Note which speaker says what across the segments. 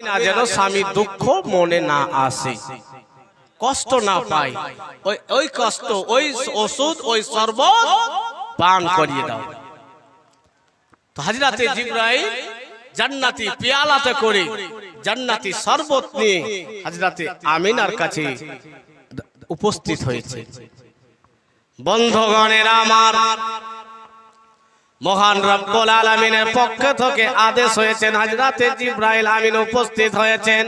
Speaker 1: না যেন স্বামী দুঃখ মনে না আসে। কষ্ট না পাই ওই ওই কষ্ট, ওই ওষুধ, ওই পান করিয়ে দাও। হাজরাতে জিব্রাইল জান্নাতি পেয়ালাতে করে জান্নাতি শরবত নিয়ে হাজরাতে আমিনার কাছে উপস্থিত হয়েছে। বন্ধগণের আমার মহান রব্বুল আলামিনের পক্ষ থেকে আদেশ হয়েছেন হাজরাতে জিব্রাইল আমিন উপস্থিত হয়েছেন।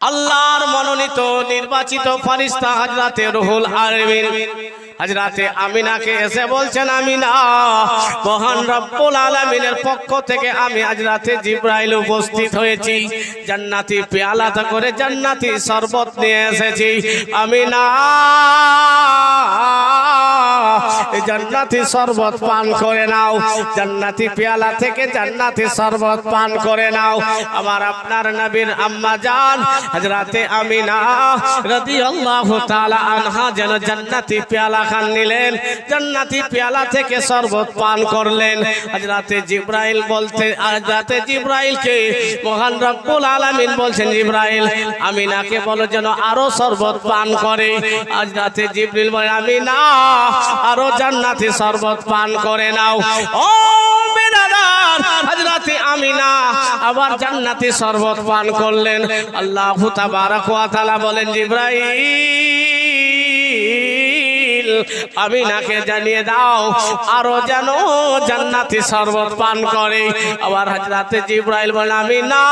Speaker 1: আল্লাহর মনোনীত নির্বাচিত ফারিস্তা হাজরাতে রুহুল আলমিন হাজরাতে আমিনাকে এসে বলছেন, আমিনা, মহান রব্বুল আলামিনের পক্ষ থেকে আমি হাজরাতে জিব্রাইল উপস্থিত হয়েছি। জান্নাতি পেয়ালাতে করে জান্নাতি শরবত নিয়ে এসেছি। আমিনা জান্নাতি শরবত পান করে নাও। জান্নাতি পেয়ালা থেকে জান্নাতি শরবত পান করে নাও। আমার আপনার নবীর আম্মা জান, হযরতে আমিনা রাদিয়াল্লাহু তাআলা আনহা যেন জান্নাতি পেয়ালা খান নিলেন, জান্নাতি পেয়ালা থেকে শরবত পান করলেন। হযরতে জিব্রাইল বলতে, হযরতে জিব্রাইলকে মহান রব্বুল আলামিন বলছেন, জিব্রাইল, আমিনাকে বলো যেন আরও শরবত পান করে। আজ রাতে জিব্রিল বলে, আমিনা, আরও জান্নাতি শরবত পান করে নাও। ও বেনাদার, হযরতে আমিনা, আবার জান্নাতে শরবত পান করলেন। আল্লাহু তাবারাক ওয়া তাআলা বলেন জিব্রাইল আমিনাকে জানিয়ে দাও আরও যেন জান্নাতি শরবত পান করে। আবার হযরতে জিব্রাইল বলেন আমিনা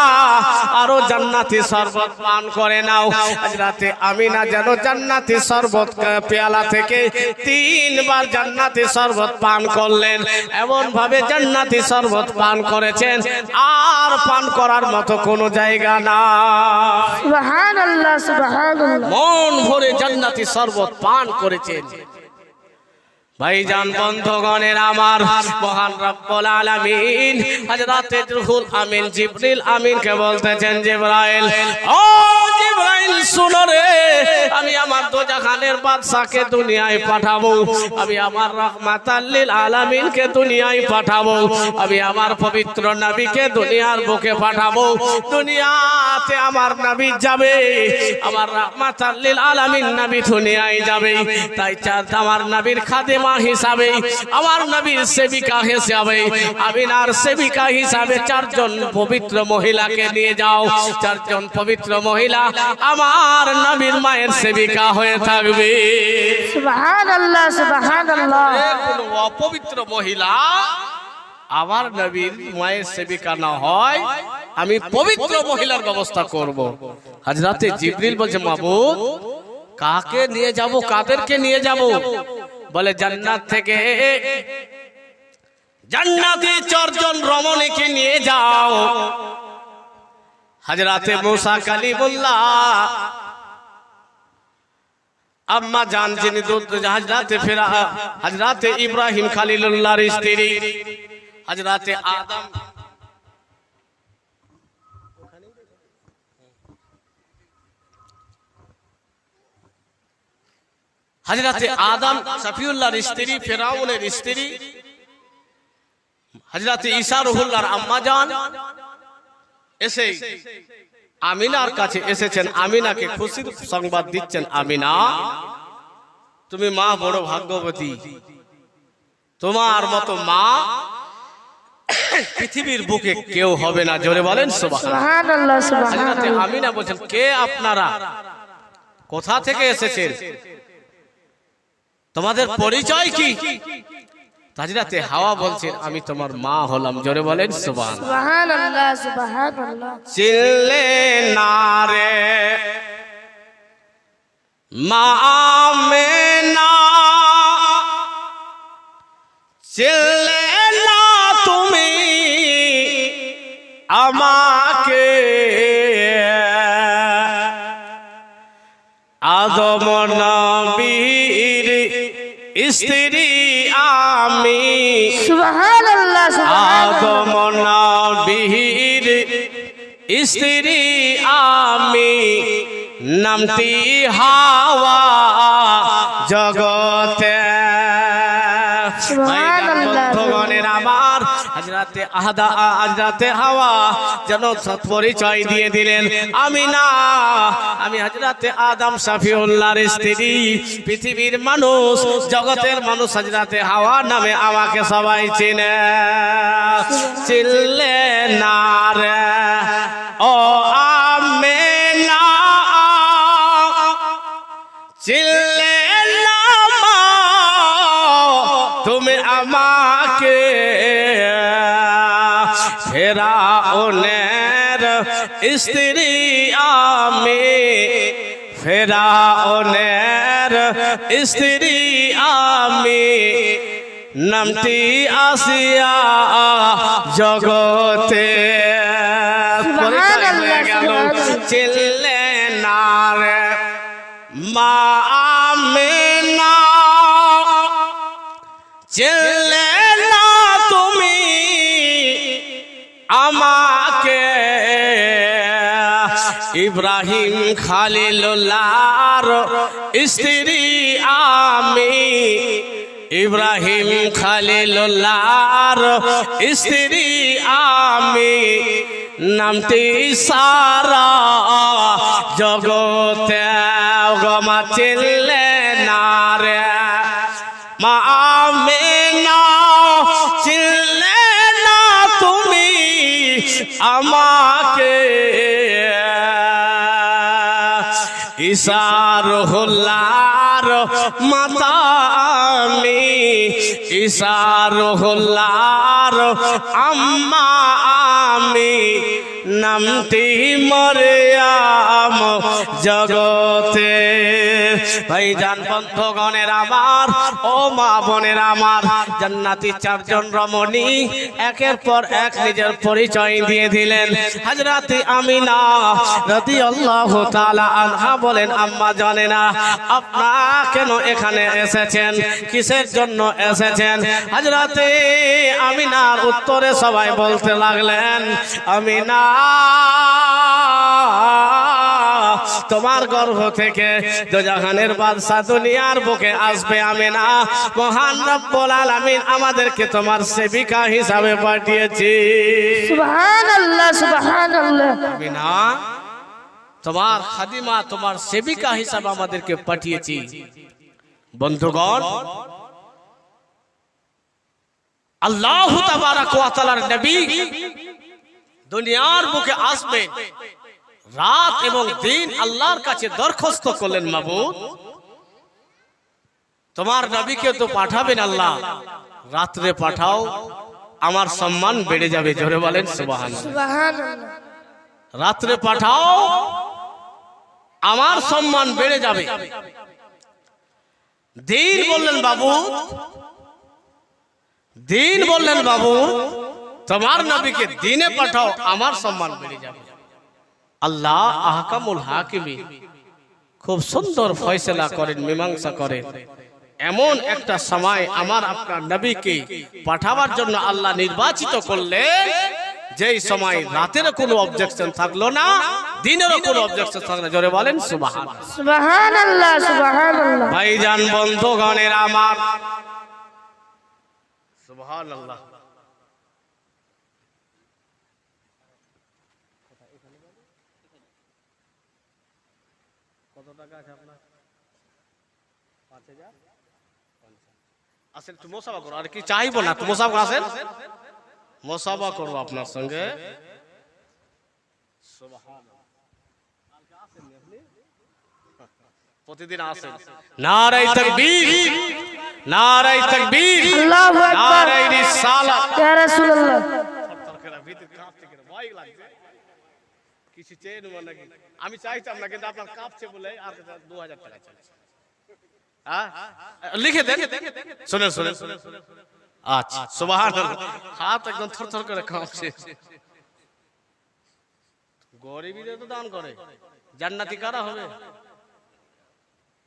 Speaker 1: আরও জান্নাতি শরবত পান করে নাও। হযরতে আমিনা যেন জান্নাতি শরবত পেয়ালা থেকে তিনবার জান্নাতি শরবত পান করলেন। এমন ভাবে জান্নাতি শরবত পান করেছেন আর পান করার মতো কোনো জায়গা না মন ভরে জান্নাতি শরবত পান করেছেন। ভাইজান বন্ধগণের আমার মহান রব্বুল আলামিন, হযরতে রুহুল আমিন জিবরিল আমিনকে বলতেছেন জিবরাইল, ও জিবরাইল, শুনো রে, আমি আমার দোজাখানের বাদশাকে দুনিয়ায় পাঠাবো, আমি আমার রহমাতাল লিল আলামিনকে দুনিয়ায় পাঠাবো, আমি আমার পবিত্র নবীকে দুনিয়ার বুকে পাঠাবো, দুনিয়াতে আমার নবী যাবে, আমার রহমাতাল লিল আলামিন নবী দুনিয়ায় যাবে, তাই চার আমার নবীর খাদেমা হিসাবে আমার নবীর সেবিকা হিসাবে আমিনার সেবিকা হিসাবে চারজন পবিত্র মহিলাকে নিয়ে যাও। চারজন পবিত্র মহিলা আমার নবীর মায়ের সেবিকা হয়ে থাকবে।
Speaker 2: সুবহান আল্লাহ সুবহান আল্লাহ
Speaker 1: অপবিত্র মহিলা আমার নবীর মায়ের সেবিকা না হয় আমি পবিত্র মহিলার ব্যবস্থা করব। হাজরাতে জিবরিল বলছে মাবুদ কাকে নিয়ে যাব কাদেরকে নিয়ে যাব? বলে, জান্নাত থেকে জান্নাতি চারজন রমণীকে নিয়ে যাও। হাজরাতে মুসা কালিমুল্লাহ, আম্মা জান যিনি হাজরাতে ফেরা হাজরাতে ইব্রাহিম খালিলুল্লাহর স্ত্রী হাজরাতে আদম হাজরাতে আদম সফিউল্লাহর স্ত্রী ফেরাউনের স্ত্রী। হাজরাতে ঈসা রহুল্লাহর আম্মা জান এসে আমিনার কাছে এসেছেন আমিনাকে খুশির সংবাদ দিচ্ছেন আমিনা। তুমি মা বড় ভাগ্যবতী। তোমার মতো মা পৃথিবীর বুকে কেউ হবে না জোরে বলেন আমিনা বলছেন কে আপনারা? কোথা থেকে এসেছেন? তোমাদের পরিচয় কি? তাজরাতে হাওয়া বলছে আমি তোমার মা হলাম। জোরে বলেন সুবহান।
Speaker 2: সুবহানাল্লাহ আল্লাহ সুবহান আল্লাহ
Speaker 1: মা না রে স্ত্রী আমি নামটি হাওয়া জগতে। ভগবানের আমার হাজরাতে আহাদা হাজরাতে হাওয়া যেন সৎ পরিচয় দিয়ে দিলেন। আমি না আমি হাজরাতে আদম শাফিউল্লাহর স্ত্রী পৃথিবীর মানুষ জগতের মানুষ হাজরাতে হাওয়া নামে আমাকে সবাই চিনে। চিনলে না রে। ও আমি না চিনলে না মা, তুমি আমাকে ফেরাউনের স্ত্রী আমি ফেরাউনের স্ত্রী আমি নামটি আসিয়া জগতে পরিচয় হয়ে গেল চিনলে না রে মা না তুমি আমাকে। ইব্রাহিম খালিলুল্লাহর স্ত্রী আমি। ইব্রাহিম খালিলুল্লাহর স্ত্রী আমি। নামটি সারা জগতে গমা চিনলে না মা আমিনা চিনলে না তুমি আমাকে। ইসার হোল্লার মাতা আমি ইসার হোল্লার আমি। নামটি মরিয়াম জগতে। ভাই জান, বন্ধগণের আমার, ও মা বোনের আমার, জান্নাতি চারজন রমণী একের পর এক নিজের পরিচয় দিয়ে দিলেন। হাজরাতি আমিনা আল্লাহ তাআলা আনহা বলেন, আম্মা জানে না, আপনা কেন এখানে এসেছেন? কিসের জন্য এসেছেন? হাজরাতে আমিনার উত্তরে সবাই বলতে লাগলেন, আমিনা তোমার গর্ভ থেকে দোজাহানের বাদশা দুনিয়ার বুকে আসবে আমিনা। মহান রব্বুল আলামিন আমাদেরকে তোমার সেবিকা হিসাবে পাঠিয়েছি।
Speaker 2: সুবহান আল্লাহ সুবহান আল্লাহ
Speaker 1: আমিনা তোমার খাদিমা তোমার সেবিকা হিসাবে আমাদেরকে পাঠিয়েছি। বন্ধুগণ আল্লাহ তাবারাক ওয়া তাআলার নবী দুনিয়ার বুকে আসবে। রাত এবং দিন আল্লাহর কাছে দরখাস্ত করলেন মাবুদ তোমার নবীকে তো পাঠাবেন আল্লাহ। রাত্রে পাঠাও আমার সম্মান বেড়ে যাবে। জোরে বলেন সুবহানাল্লাহ।
Speaker 2: সুবহান
Speaker 1: রাত্রে পাঠাও আমার সম্মান বেড়ে যাবে। দিন বললেন বাবু দিন বললেন বাবু তোমার নবীকে দিনে পাঠাও আমার সম্মান বেড়ে যাবে। আল্লাহ আহকামুল হাকিমি। খুব সুন্দর ফয়সলা করেন মীমাংসা করেন। এমন একটা সময় আমার আপনার নবীকে পাঠাবার জন্য আল্লাহ নির্বাচিত করলে যেই সময় রাতেরও কোনো অবজেকশন থাকল না দিনেরও কোনো অবজেকশন থাকল না। জোরে বলেন সুবাহান
Speaker 2: সুবহান আল্লাহ সুবহান আল্লাহ
Speaker 1: ভাইজান বন্ধুগণের আমার। সুবহান কত টাকা আছে আপনার? পাঁচ হাজার? আসেন একটু মোসাফা করো। আর কি চাইব না? একটু মোসাফা আসেন। মোসাফা করব আপনার সঙ্গে। প্রতিদিন আসেন। নারাই তকবীর। নারাই তকবীর।
Speaker 2: আল্লাহু আকবার।
Speaker 1: নারাই রিসালাত।
Speaker 2: ইয়া রাসূলুল্লাহ।
Speaker 1: কিছু চেয়ে নেব নাকি? আমি চাইতাম না কিন্তু আপনার কাঁপছে বলে আর দু হাজার টাকা চাইছে হ্যাঁ? লিখে দেন। শুনেন শুনেন আচ্ছা সুবাহান হাত একদম থর থর করে কাঁপছে গরিবীদের তো দান করে। জান্নাতি কারা হবে?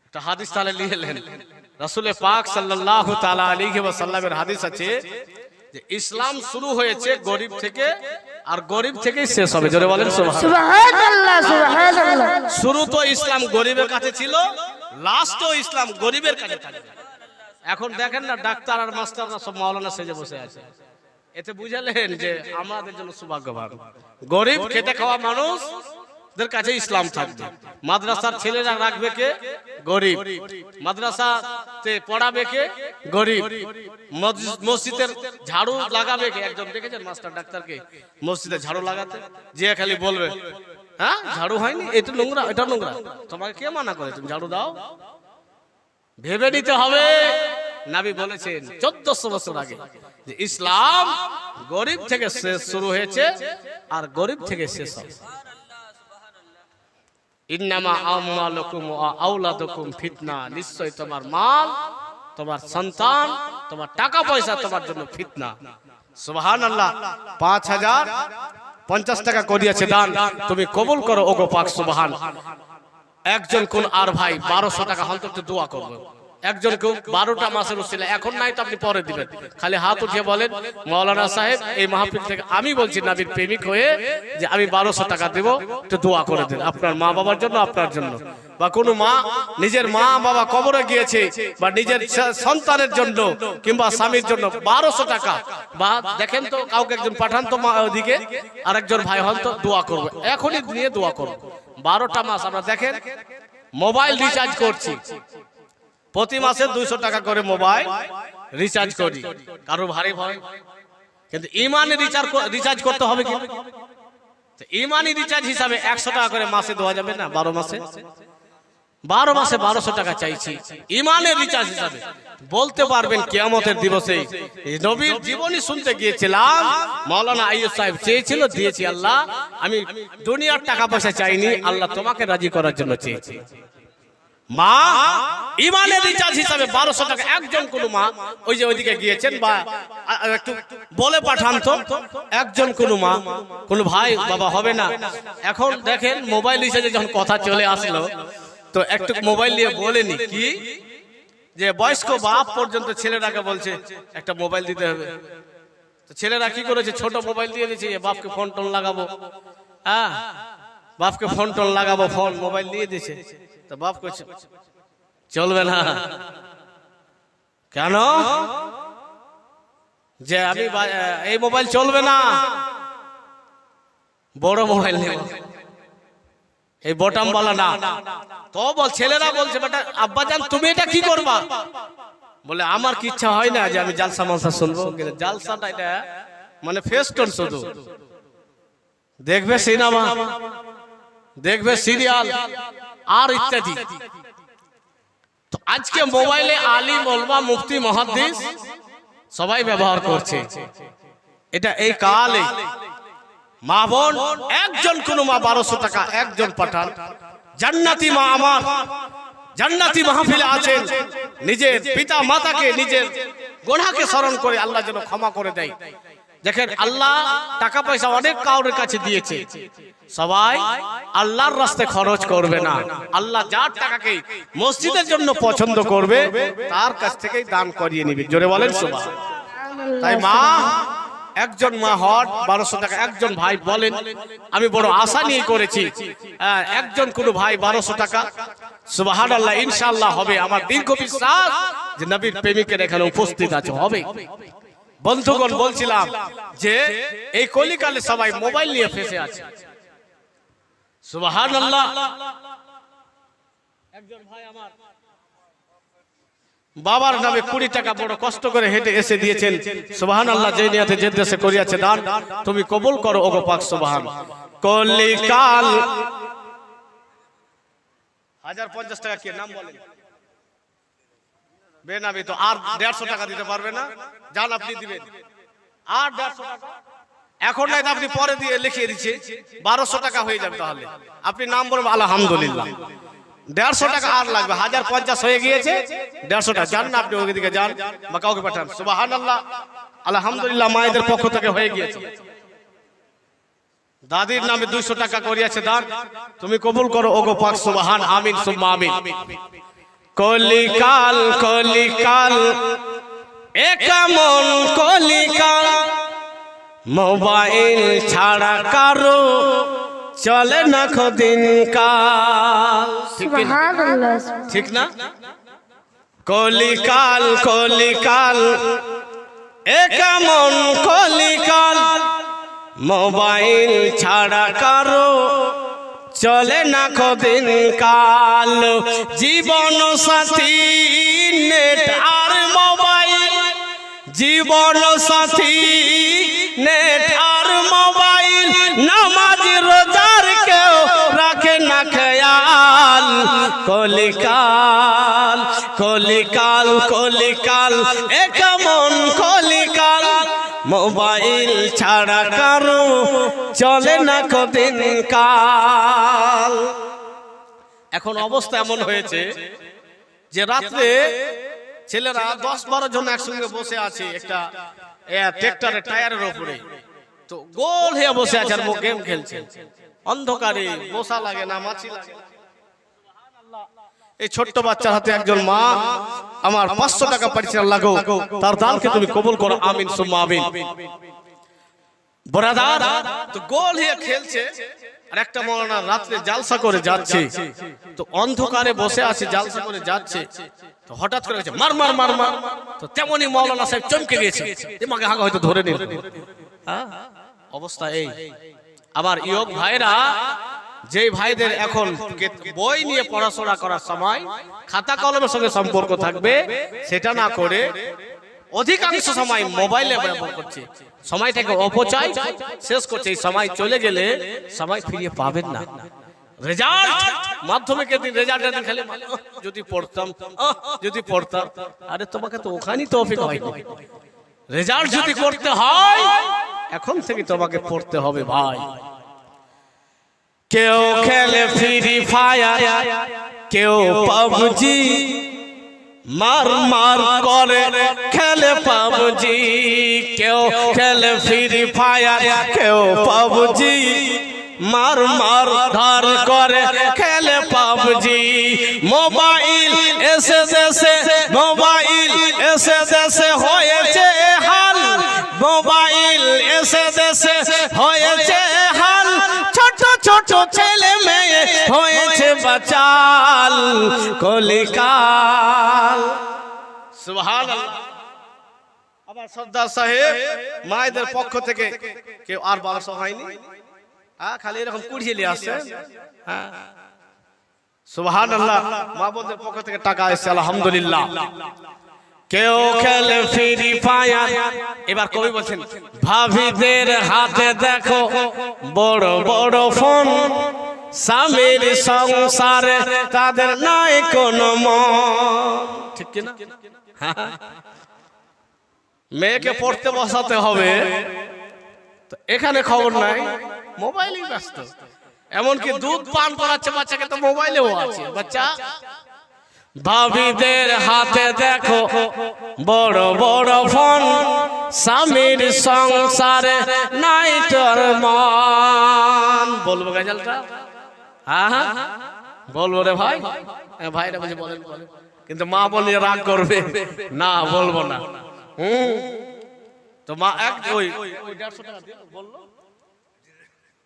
Speaker 1: একটা হাদিস তাহলে নিয়ে এলেন রাসূলে পাক সাল্লাল্লাহু তাআলা আলাইহি ওয়াসাল্লামের হাদিস আছে যে ইসলাম শুরু হয়েছে গরিব থেকে আর গরিব থেকেই শেষ হবে। জোরে বলেন শুরু তো ইসলাম গরিবের কাছে ছিল লাস্টও ইসলাম গরিবের কাছে থাকবে। এখন দেখেন না ডাক্তার আর মাস্টাররা সব মাওলানা সেজে বসে আছে। এতে বুঝালেন যে আমাদের জন্য সৌভাগ্যবান। গরিব খেটে খাওয়া মানুষ দের কাছে ইসলাম থাকবে। মাদ্রাসার ছেলেরা রাখবে কে? গরিব। মাদ্রাসাতে পড়াবে কে? গরিব। মসজিদের ঝাড়ু লাগাবে কে? একজন দেখেছেন মাস্টার ডাক্তারকে? মসজিদে ঝাড়ু লাগাতে? যে খালি বলবে। হ্যাঁ? ঝাড়ু হয়নি? এটা নোংরা এটা নোংরা। তোমাকে কে মানা করে? তুমি ঝাড়ু দাও। ভেবে নিতে হবে। নাবি বলেছেন চোদ্দশো বছর আগে যে ইসলাম গরিব থেকে শেষ শুরু হয়েছে আর গরিব থেকে শেষ হবে। ইন্নামা তোমার তোমার সন্তান, তোমার টাকা পয়সা তোমার জন্য সুবহানাল্লাহ। পাঁচ হাজার পঞ্চাশ টাকা তুমি কবুল করো, ওগো পাক সুবহান। একজন কোন আর ভাই বারোশো টাকা অন্তত দোয়া করবে। একজন কেউ বারোটা মাসের উচিলে এখন নাই তো আপনি পরে দিবেন। খালি হাত উঠিয়ে বলেন মৌলানা সাহেব এই মাহফিল থেকে আমি বলছি নাবির প্রেমিক হয়ে যে আমি বারোশো টাকা দেব একটু দোয়া করে দেন আপনার মা বাবার জন্য আপনার জন্য। বা কোনো মা নিজের মা বাবা কবরে গিয়েছে বা নিজের সন্তানের জন্য কিংবা স্বামীর জন্য বারোশো টাকা। বা দেখেন তো কাউকে একজন পাঠান তো মা ওদিকে আর একজন ভাই হন তো দোয়া করবে। এখনই নিয়ে দোয়া করব বারোটা মাস আমরা দেখেন মোবাইল রিচার্জ করছি। প্রতি মাসে দুইশো টাকা করে মোবাইল রিচার্জ করি। কারও। ভারী ভয়। কিন্তু ইমানে রিচার্জ রিচার্জ করতে হবে কি? তো ইমানি রিচার্জ হিসাবে একশো টাকা করে মাসে দেওয়া যাবে না? বারো মাসে? বারো মাসে বারোশো টাকা চাইছি। ইমানের রিচার্জ হিসাবে। বলতে পারবেন কিয়ামতের দিবসে। নবীর জীবনী শুনতে গিয়েছিলাম। মাওলানা আইয়ুব সাহেব চেয়েছিল দিয়েছি আল্লাহ। আমি দুনিয়ার টাকা পয়সা চাইনি। আল্লাহ তোমাকে রাজি করার জন্য চেয়েছি। মা ইমানের রিচার্জ হিসাবে বারোশো টাকা। একজন কোন মা ওই যে ওইদিকে গিয়েছেন বা একটু বলে পাঠান তো। একজন কোন মা কোন ভাই বাবা হবে না। এখন দেখেন মোবাইল রিচার্জে যখন কথা চলে আসলো তো একটু মোবাইল নিয়ে বলেনি কি? যে বয়স্ক বাপ পর্যন্ত ছেলেরাকে বলছে একটা মোবাইল দিতে হবে। তো ছেলেরা কি করেছে? ছোট মোবাইল দিয়ে দিয়েছে বাপকে ফোন টোন লাগাবো। হ্যাঁ বাপকে ফোন টোন লাগাবো ফোন মোবাইল দিয়ে দিয়েছে। তো বাপ করছে। চলবে না। কেন? যে আমি এই মোবাইল চলবে না। বড় মোবাইল নেব। এই বটম বলা না। তো বল, ছেলেরা বলছে, বেটা, আব্বাজান, তুমি এটা কি করবা? বলে, আমার কি ইচ্ছা হয় না যে আমি জালসা মালসা শুনব? কিন্তু জালসাটা এটা মানে ফেস্টন শুধু। দেখবে সিনেমা। দেখবে সিরিয়াল আর ইত্যাদি। তো আজকে মোবাইলে আলী ওলমা মুফতি মহাদ্দিস সবাই ব্যবহার করছে। এটা এই কালে মা বোন একজন কোন মা বারোশো টাকা একজন পাঠান। জান্নাতি মা আমার জান্নাতি মাহফিলে আছেন। নিজের পিতা মাতাকে নিজের গোনাকে স্মরণ করে আল্লাহ যেন ক্ষমা করে দেয়। দেখেন আল্লাহ টাকা পয়সা অনেক কাউরের কাছে দিয়েছে। সবাই আল্লাহর রাস্তায় খরচ করবে না। আল্লাহ যার টাকাকে মসজিদের জন্য পছন্দ করবে তার কাছ থেকেই দান করিয়ে নিবে। জোরে বলেন সবাই তাই মা একজন মা হট বারোশো টাকা একজন ভাই বলেন আমি বড় আশা নিয়ে করেছি। হ্যাঁ, একজন কোন ভাই বারোশো টাকা সুবাহান আল্লাহ ইনশাল্লাহ হবে। আমার দীর্ঘ বিশ্বাস যে নবীর প্রেমিকের এখানে উপস্থিত আছে। হবে। বন্ধুগণ বলছিলাম যে এই কলিকালে সবাই মোবাইল নিয়ে ফেসে আছে। সুবাহান আল্লাহ একজন ভাই আমার। বাবার নামে কুড়ি টাকা বড় কষ্ট করে হেঁটে এসে দিয়েছেন। সুবাহান আল্লাহ যে নিয়াতে যে দেশে করিয়াছে দান তুমি কবুল করো ওগো পাক সুবাহান। কলিকাল হাজার পঞ্চাশ টাকা কি নাম বলেন? বেনামি তো আর দেড়শো টাকা দিতে পারবে না। যান আপনি দিবেন। আর দেড়শো টাকা। এখন নাই আপনি পরে দিয়ে লিখিয়ে দিচ্ছে। বারোশো টাকা হয়ে যাবে তাহলে। আপনি নাম বলবেন আলহামদুলিল্লাহ। দেড়শো টাকা আর লাগবে। হাজার পঞ্চাশ হয়ে গিয়েছে। দেড়শো টাকা। যান না আপনি ওই দিকে যান বা কাউকে পাঠান। সুবাহান আল্লাহ আলহামদুলিল্লাহ মায়েদের পক্ষ থেকে হয়ে গিয়েছে। দাদির নামে দুইশো টাকা করিয়াছে দান। তুমি কবুল করো। ওগো পাক সুবাহান, আমিন, সুম্মা আমিন। কলিকাল কলিকাল। এ কেমন কলিকাল? মোবাইল ছাড়া কারও চলে না খদিন কাল। ঠিক না? কলিকাল কলিকাল। এ কেমন কলিকাল? মোবাইল ছাড়া কারও চলে না কদিন কাল। জীবন সাথী, নেট আর মোবাইল। জীবন সাথী, নেট আর মোবাইল। নামাজ রোজার কেউ রাখে না খেয়াল। কলিকাল কলিকাল কলিকাল, এ কেমন কলিকাল মোবাইল ছাড়া কারও চলে না কদিন কাল। এখন অবস্থা এমন হয়েছে যে রাত্রে ছেলেরা দশ বারো জন একসঙ্গে বসে আছে একটা ট্রেক্টরের টায়ারের ওপরে তো গোল হয়ে বসে আছে আর গেম খেলছে। অন্ধকারে বসা লাগে না, মাছি লাগে। এই ছোট্ট বাচ্চার হাতে একজন মা আমার পাঁচশো টাকা পাঠিয়ে লাগো তার দানকে তুমি কবুল করো। আমিন সুম্মা আমিন। বরাদার তো গোল হয়ে খেলছে। আর একটা মৌলানা রাত্রে জালসা করে যাচ্ছে। তো অন্ধকারে বসে আছে জালসা করে যাচ্ছে। তো হঠাৎ করে গেছে মার মার মার মার। তো তেমনি মৌলানা সাহেব চমকে গেছে হয়তো ধরে নিল। হ্যাঁ? অবস্থা এই। আবার ইয়োগ ভাইরা যেই ভাইদের এখন বই নিয়ে পড়াশোনা করার সময় খাতা কলমের সঙ্গে সম্পর্ক থাকবে সেটা না করে অধিকাংশ সময় মোবাইলে ব্যবহার করছে। সময়টাকে অপচয় শেষ করছে এই সময় চলে গেলে সময় ফিরিয়ে পাবেন না। রেজাল্ট! খালি মানে, যদি পড়তাম যদি পড়তাম আরে তোমাকে তো ওখানেই রেজাল্ট যদি করতে হয় এখন থেকে তোমাকে পড়তে হবে ভাই। কেউ খেলে ফ্রি ফায়ার কেউ পাবজি মার মার করে খেলে পাবজি। কেউ খেলে ফ্রি ফায়ার কেউ পাবজি। মার মার ধার করে খেলে পাবজি। মোবাইল বাচাল কলিকাল আবার সর্দার সাহেব, মায়েদের পক্ষ থেকে কেউ আর বারোশো হয়নি। হ্যাঁ খালি এরকম কুড়িয়ে নিয়ে আসছে। হ্যাঁ। সুবহান আল্লাহ মা বোনদের পক্ষ থেকে টাকা এসছে, আলহামদুলিল্লাহ। কেউ খেলে ফ্রি ফায়ার এবার কবি বলছেন, ভাবিদের হাতে দেখো, বড় বড় ফোন। স্বামীর সংসারে তাদের নাই কোনো ঠিক কিনা? হ্যাঁ। মেয়েকে পড়তে বসাতে হবে। তো এখানে খবর নাই। মোবাইলেই ব্যস্ত। এমনকি দুধ পান করাচ্ছে বাচ্চাকে তো মোবাইলেও আছে। বাচ্চা ভাবিদের হাতে দেখো বড় বড় ফোন। স্বামীর সংসারে নাই তোর মন। বলব গাজালটা? হ্যাঁ হ্যাঁ। বলব রে ভাই? ভাইরা বলছে, বলেন। কিন্তু মা বলে রাগ করবে। না, বলব না। হুম। তো মা এক ওই দেড়শো টাকা বলল।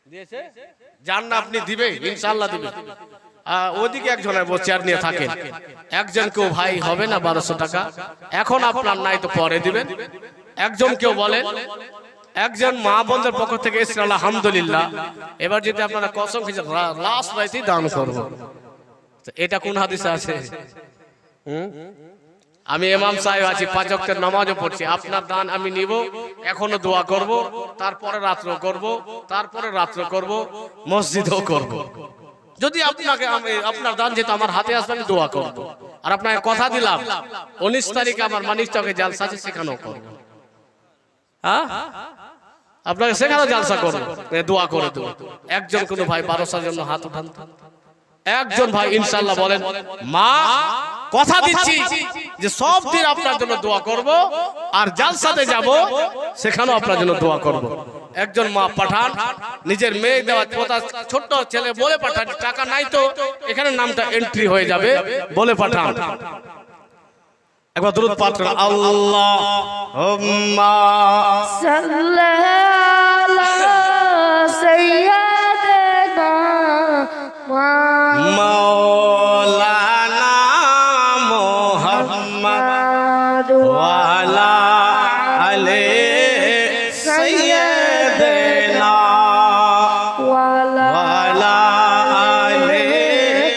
Speaker 1: দিয়েছে। যান না আপনি দিবে ইনশাল্লাহ দিবে ওদিকে একজন চেয়ার নিয়ে থাকেন। একজন কেউ ভাই হবে না বারোশো টাকা। এখন আপনার নাই তো পরে দিবেন। একজন কেউ বলেন। একজন মা বোনদের পক্ষ থেকে এসেছেন, আলহামদুলিল্লাহ। এবার যদি আপনারা কসম খেয়েছেন লাস্ট রাইতেই দান করব। এটা কোন হাদিসে আছে? আমি এমাম সাহেব আছি, পাঁচ ওয়াক্তের নামাজও পড়ছি। আপনার দান আমি নিব, এখনও দোয়া করব, তারপরে রাত্র করব, তারপরে রাত্র করব, মসজিদও করব। যদি আপনাকে আপনার দান যেহেতু আমার হাতে আসবে, আমি দোয়া করব। আর আপনাকে কথা দিলাম, উনিশ তারিখে আমার মানিক জালসা আছে, সেখানেও করব। হ্যাঁ? আপনাকে সেখানেও জালসা করব। দোয়া করে দেবো। একজন কোনো ভাই বারোশোর জন্য হাত উঠান। একজন ভাই ইনশাল্লাহ বলেন মা কথা দিচ্ছি যে সব দিন আপনার জন্য দোয়া করব আর জালসাতে যাব সেখানেও আপনার জন্য দোয়া করব। একজন মা পাঠান নিজের মেয়ে দেওয়া কথা ছোট্ট ছেলে বলে পাঠান টাকা নাই তো এখানে নামটা এন্ট্রি হয়ে যাবে বলে পাঠান। একবার দূরত পাঠ করা আল্লাহ